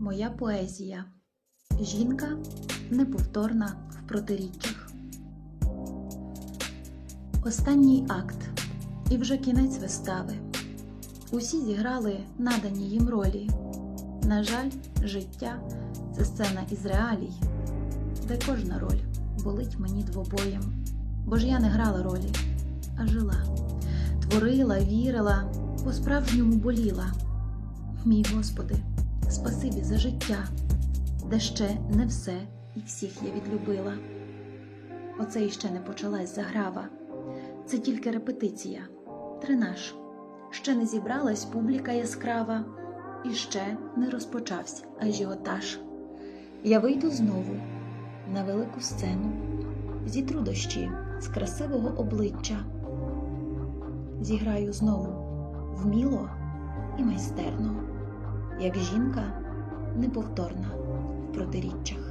Моя поезія. Жінка неповторна в протиріччях. Останній акт і вже кінець вистави. Усі зіграли надані їм ролі. На жаль, життя це сцена із реалій, де кожна роль болить мені двобоєм. Бо ж я не грала ролі, а жила, творила, вірила, по-справжньому боліла. Мій Господи, спасибі за життя, де ще не все і всіх я відлюбила. Оце іще не почалась заграва, це тільки репетиція, тренаж. Ще не зібралась публіка яскрава, і ще не розпочався ажіотаж. Я вийду знову на велику сцену, зітру дощі з красивого обличчя. Зіграю знову вміло і майстерно, як жінка неповторна в протиріччях.